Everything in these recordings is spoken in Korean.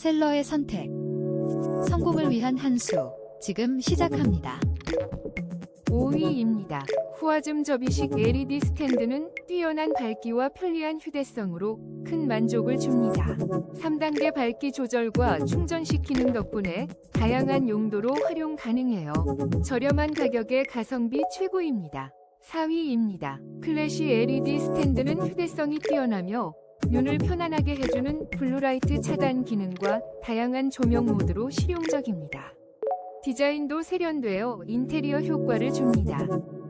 셀러의 선택. 성공을 위한 한 수. 지금 시작합니다. 5위입니다. 후아즘 접이식 LED 스탠드는 뛰어난 밝기와 편리한 휴대성으로 큰 만족을 줍니다. 3단계 밝기 조절과 충전시키는 덕분에 다양한 용도로 활용 가능해요. 저렴한 가격에 가성비 최고입니다. 4위입니다. 클래시 LED 스탠드는 휴대성이 뛰어나며 눈을 편안하게 해주는 블루라이트 차단 기능과 다양한 조명 모드로 실용적입니다. 디자인도 세련되어 인테리어 효과를 줍니다.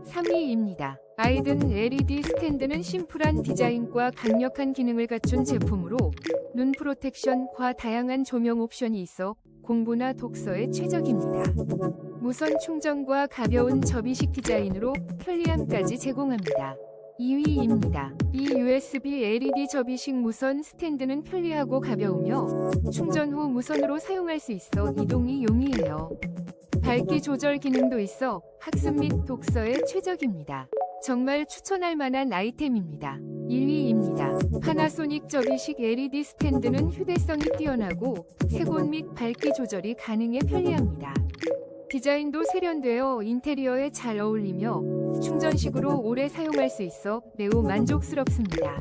3위입니다. 아이든 LED 스탠드는 심플한 디자인과 강력한 기능을 갖춘 제품으로 눈 프로텍션과 다양한 조명 옵션이 있어 공부나 독서에 최적입니다. 무선 충전과 가벼운 접이식 디자인으로 편리함까지 제공합니다. 2위입니다. 이 USB LED 접이식 무선 스탠드는 편리하고 가벼우며 충전 후 무선으로 사용할 수 있어 이동이 용이해요. 밝기 조절 기능도 있어 학습 및 독서에 최적입니다. 정말 추천할 만한 아이템입니다. 1위입니다. 파나소닉 접이식 LED 스탠드는 휴대성이 뛰어나고 색온 및 밝기 조절이 가능해 편리합니다. 디자인도 세련되어 인테리어에 잘 어울리며 충전식으로 오래 사용할 수 있어 매우 만족스럽습니다.